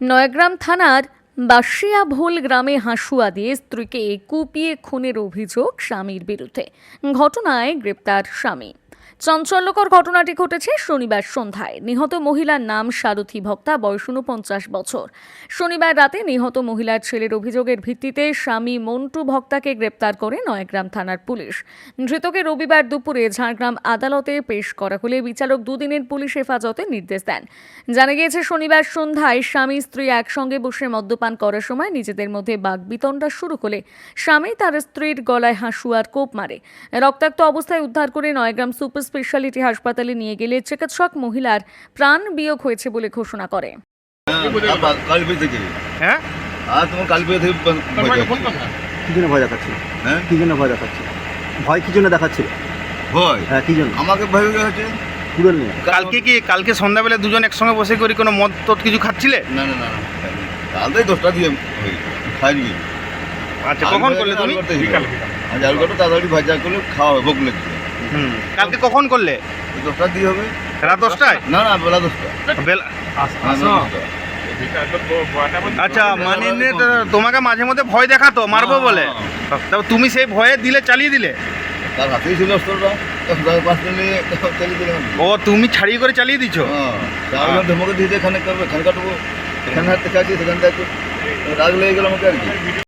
নয়াগ্রাম থানার বাসিয়া ভোল গ্রামে হাসুয়া দিয়ে স্ত্রীকে কুপিয়ে খুনের অভিযোগ স্বামীর বিরুদ্ধে। ঘটনায় গ্রেপ্তার স্বামী। চাঞ্চল্যকর ঘটনাটি ঘটেছে শনিবার সন্ধ্যায়। নিহত মহিলার নাম সারথী ভক্তা, বয়স উনপঞ্চাশ বছর। শনিবার রাতে নিহত মহিলার ছেলের অভিযোগের ভিত্তিতে স্বামী মন্টু ভক্তাকে গ্রেপ্তার করে নয়াগ্রাম থানার পুলিশ। ধৃতকে রবিবার দুপুরে ঝাড়গ্রাম আদালতে পেশ করা হলে বিচারক দুদিনের পুলিশ হেফাজতে নির্দেশ দেন। জানা গিয়েছে, শনিবার সন্ধ্যায় স্বামী স্ত্রী একসঙ্গে বসে মদ্যপান করার সময় নিজেদের মধ্যে বাগবিতণ্ডা শুরু হলে স্বামী তার স্ত্রীর গলায় হাসুয়ার কোপ মারে। রক্তাক্ত অবস্থায় উদ্ধার করে নয়গ্রাম সুপার স্পেশালিটি হাসপাতালে নিয়ে গেলে চিকিৎসক মহিলার প্রাণ বিয়োগ হয়েছে বলে ঘোষণা করে। হ্যাঁ, হ্যাঁ? আর তোমার থেকে কি জন্য ভয় দেখাচ্ছিল? হ্যাঁ? কি জন্য ভয় দেখাচ্ছিল? ভয় কি জন্য দেখাচ্ছিল? ভয়? হ্যাঁ কি জন্য? আমাকে ভয় নিয়ে কালকে কি কালকে সন্ধ্যাবেলা দুজন একসঙ্গে বসে করি কোনো মদ টদ কিছু খাচ্ছিলে? না না না না কাল তো দশটা দিয়ে হয়ে আচ্ছা কখন করলে তুমি? আজ আলু কাটো তাড়াতাড়ি ভাজা করলে খাওয়া হবে লেগেছে হুম। কালকে কখন করলে? তো হবে। রাত দশটায়? না না বেলা দশটা। বেলা হ্যাঁ, দশটা। আচ্ছা মানে তোমাকে মাঝে মধ্যে ভয় দেখাতো মারবো বলে। তারপর তুমি সেই ভয়ে দিলে চালিয়ে দিলে? তার হাতেই ছিল অস্ত্রটা ও তুমি ছাড়িয়ে করে চালিয়ে দিছো? হ্যাঁ। ধমকে দিয়ে এখানে করবে এখানে কাটবো। এখানে হাত সেখান থেকে রাগ লেগে গেল আমাকে আর কি।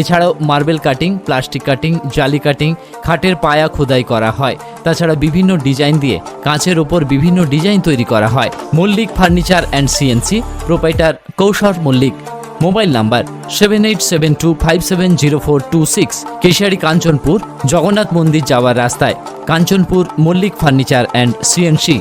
এছাড়াও মার্বেল কাটিং, প্লাস্টিক কাটিং, জালি কাটিং, খাটের পায়া খোদাই করা হয়। তাছাড়া বিভিন্ন ডিজাইন দিয়ে কাঁচের ওপর বিভিন্ন ডিজাইন তৈরি করা হয়। Mallik furniture and CNC, proprietor Kaushar Mallik. Mobile number seven eight seven two five seven zero four two six, Keshiary Kanchanpur, Jagannath মন্দির যাওয়ার রাস্তায়। Kanchanpur Mallik furniture and CNC.